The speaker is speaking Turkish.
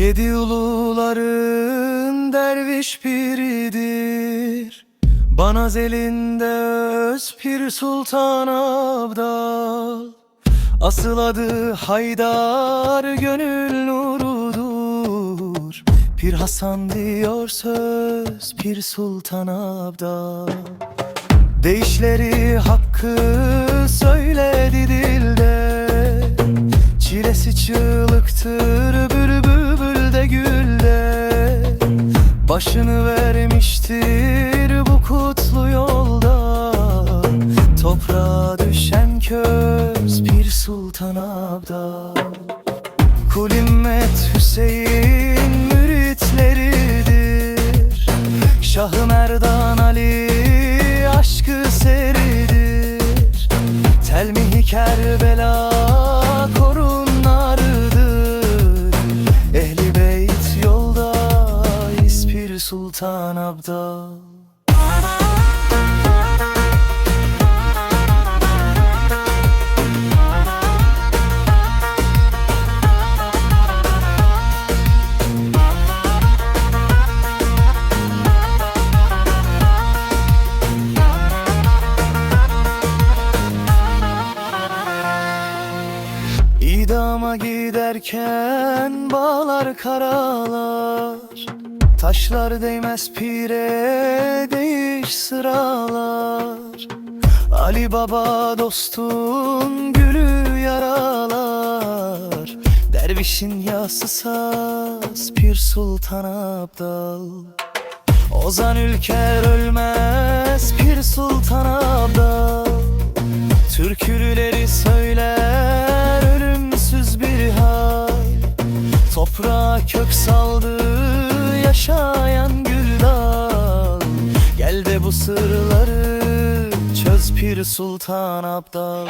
Yedi uluların derviş piridir Banaz elinde öz pir sultan abdal. Asıl adı Haydar gönül nurudur. Pir Hasan diyor söz Pir Sultan Abdal. Deyişleri hakkı söyledi dilde. Çilesi çığlıktır Başını vermiştir bu kutlu yolda. Toprağa düşen köz bir sultan abdal Kul İmmet Hüseyin müritleridir. Şahı Merdan Ali aşkı seridir. Telmihi Kerbela Sultan Abdal. İdama giderken bağlar karalar Taşlar değmez pire değiş sıralar. Ali Baba dostun gülü yaralar. Dervişin yası saz Pir Sultan Abdal. Ozan ülker ölmez Pir Sultan Abdal. Türkülüleri bu sırları çöz Pir Sultan Abdal